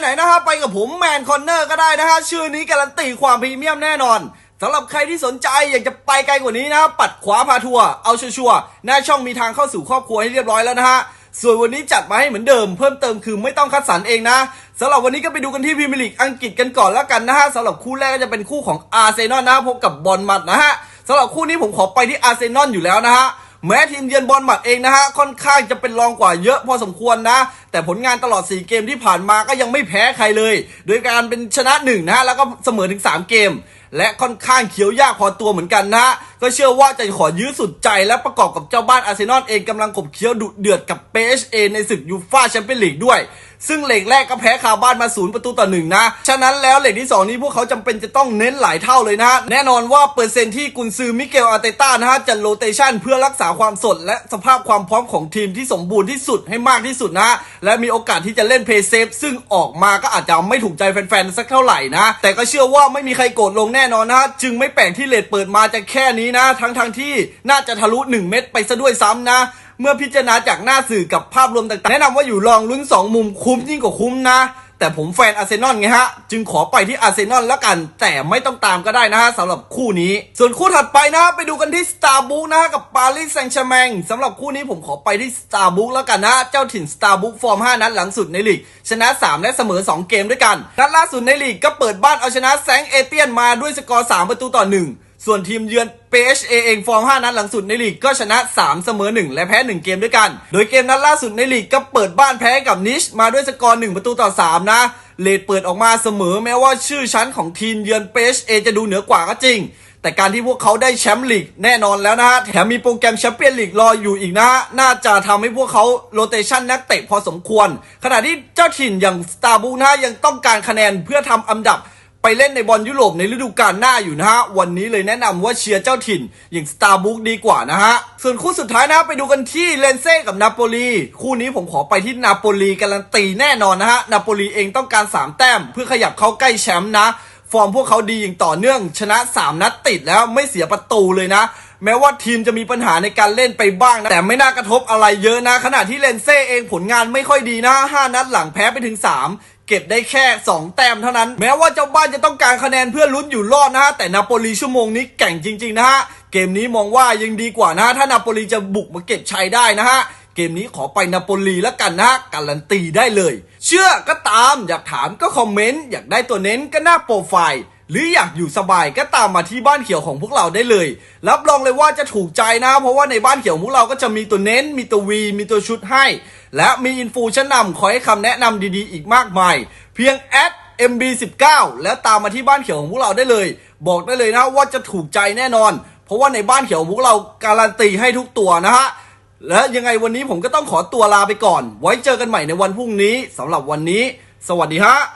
ไหนนะฮะไปกับผมแมนคอนเนอร์ก็ได้นะฮะชื่อนี้การันตีความพรีเมียมแน่นอนสำหรับใครที่สนใจอยากจะไปไกลกว่านี้นะปัดขวาพาทัวร์เอาชัวร์หน้าช่องมีทางเข้าสู่ครอบครัวให้เรียบร้อยแล้วนะฮะส่วนวันนี้จัดมาให้เหมือนเดิมเพิ่มเติมคือไม่ต้องคัดสรรเองนะสำหรับวันนี้ก็ไปดูกันที่พรีเมียร์ลีกอังกฤษกันก่อนแล้วกันนะฮะสำหรับคู่แรกก็จะเป็นคู่ของอาร์เซนอลนะพบกับบอลมัดนะฮะสำหรับคู่นี้ผมขอไปที่อาร์เซนอลอยู่แล้วนะฮะ แม้ทีมเยือนบอลหมัดเองนะฮะค่อนข้างจะเป็นรองกว่าเยอะพอสมควรนะ แต่ผลงานตลอด 4 เกมที่ผ่านมาก็ยังไม่แพ้ใครเลย โดยการเป็นชนะ1นะฮะแล้วก็เสมอถึง 3 เกม และค่อนข้างเขียวยากพอตัวเหมือนกันนะฮะก็เชื่อว่าจะขอยื้อสุดใจและประกอบกับเจ้าบ้านอาร์เซนอลเองกำลังขบเคี้ยวดุเดือดกับเปเอในศึกยูฟ่าแชมเปี้ยนลีกด้วย ซึ่งเหล็กแรกก็แพ้คาบ้านมาศูนย์ประตูต่อหนึ่งนะ ฉะนั้นแล้วเหล็กที่ 2 นี้พวกเขาจำเป็นจะต้องเน้นหลายเท่าเลยนะแน่นอนว่าเปอร์เซ็นต์ที่กุนซือมิเกลอาร์เตต้านะฮะจะโรเตชันเพื่อรักษาความสด และสภาพความพร้อมของทีมที่สมบูรณ์ที่สุดให้มากที่สุดนะและมีโอกาสที่จะเล่นเพย์เซฟซึ่งออกมาก็อาจจะไม่ถูกใจแฟนๆสักเท่าไหร่นะ แต่ก็เชื่อว่าไม่มีใครโกรธลงแน่นอนนะจึงไม่แปลกที่เลดเปิดมาจะแค่นี้นะ ทั้งทงๆที่น่าจะทะลุ 1 เม็ดไปซะด้วยซ้ำนะ เมื่อพิจารณาจากหน้าสื่อกับภาพรวมต่างๆ แนะนำว่าอยู่ลองลุ้น 2 มุมคุ้มยิ่งกว่าคุ้มนะ แต่ผมแฟนอาร์เซนอลไงฮะ จึงขอไปที่อาร์เซนอลแล้วกัน แต่ไม่ต้องตามก็ได้นะฮะสำหรับคู่นี้ ส่วนคู่ถัดไปนะไปดูกันที่สตาร์บุ๊กนะฮะกับปารีสแซงต์แชร์แมงสำหรับคู่นี้ผมขอไปที่สตาร์บุ๊กแล้วกันนะเจ้าถิ่นสตาร์บุ๊กฟอร์ม 5 นัดหลังสุดในลีกชนะ 3 และเสมอ 2 เกมด้วยกันนัดล่าสุดในลีกก็เปิดบ้านเอาชนะแซงเอเตียนมาด้วยสกอร์ 3 ประตูต่อ 1 ส่วนทีมเยือน PHA เองฟอร์ม 5 นัดหลังสุดในลีกก็ชนะ 3 เสมอ 1 และแพ้ 1 เกมด้วยกัน โดยเกมนัดล่าสุดในลีกก็เปิดบ้านแพ้กับนิชมาด้วยสกอร์ 1 ประตูต่อ 3 นะเลดเปิดออกมาเสมอแม้ว่าชื่อชั้นของทีมเยือน PHA จะดูเหนือกว่าก็จริง แต่การที่พวกเขาได้แชมป์ลีกแน่นอนแล้วนะฮะแถมมีโปรแกรมแชมเปี้ยนลีกรออยู่อีกนะฮะน่าจะทำให้พวกเขาโรเตชันนักเตะพอสมควร ขณะที่เจ้าถิ่นอย่างสตาร์บูนะฮะยังต้องการคะแนนเพื่อทำอันดับ ไปเล่นในบอลยุโรปในฤดูกาลหน้าอยู่นะฮะ วันนี้เลยแนะนำว่าเชียร์เจ้าถิ่น อย่างสตาร์บุ๊กดีกว่านะฮะ ส่วนคู่สุดท้ายนะไปดูกันที่เลนเซ่กับนาโปลีคู่นี้ผมขอไปที่นาโปลีการันตีแน่นอนนะฮะนาโปลีเองต้องการ 3 แต้มเพื่อขยับเข้าใกล้แชมป์นะ ฟอร์มพวกเขาดีอย่างต่อเนื่อง ชนะ 3 นัดติดแล้วไม่เสียประตูเลยนะ แม้ว่าทีมจะมีปัญหาในการเล่นไปบ้างนะ แต่ไม่น่ากระทบอะไรเยอะนะ ขณะที่เลนเซ่เองผลงานไม่ค่อยดีนะ 5 นัดหลังแพ้ไปถึง 3เก็บได้แค่ 2 แต้มเท่านั้น แม้ว่าเจ้าบ้านจะต้องการคะแนนเพื่อลุ้นอยู่รอดนะฮะ แต่นาโปลีชั่วโมงนี้แก่งจริง ๆ นะฮะ เกมนี้มองว่ายังดีกว่านะถ้านาโปลีจะบุกมาเก็บชัยได้นะฮะ เกมนี้ขอไปนาโปลีแล้วกันนะการันตีได้เลย เชื่อก็ตามอยากถามก็คอมเมนต์อยากได้ตัวเน้นก็หน้าโปรไฟล์หรืออยากอยู่สบายก็ตามมาที่บ้านเขียวของพวกเราได้เลย รับรองเลยว่าจะถูกใจนะ เพราะว่าในบ้านเขียวของพวกเราก็จะมีตัวเน้น มีตัววี มีตัวชุดให้ และมีอินฟูชั้นนำคอยให้คำแนะนำดีๆ อีกมากมาย เพียงแอด MB19 แล้วตามมาที่บ้านเขียวของพวกเราได้เลย บอกได้เลยนะว่าจะถูกใจแน่นอน เพราะว่าในบ้านเขียวของพวกเราการันตีให้ทุกตัวนะฮะ และยังไงวันนี้ผมก็ต้องขอตัวลาไปก่อน ไว้เจอกันใหม่ในวันพรุ่งนี้สำหรับวันนี้ สวัสดีฮะ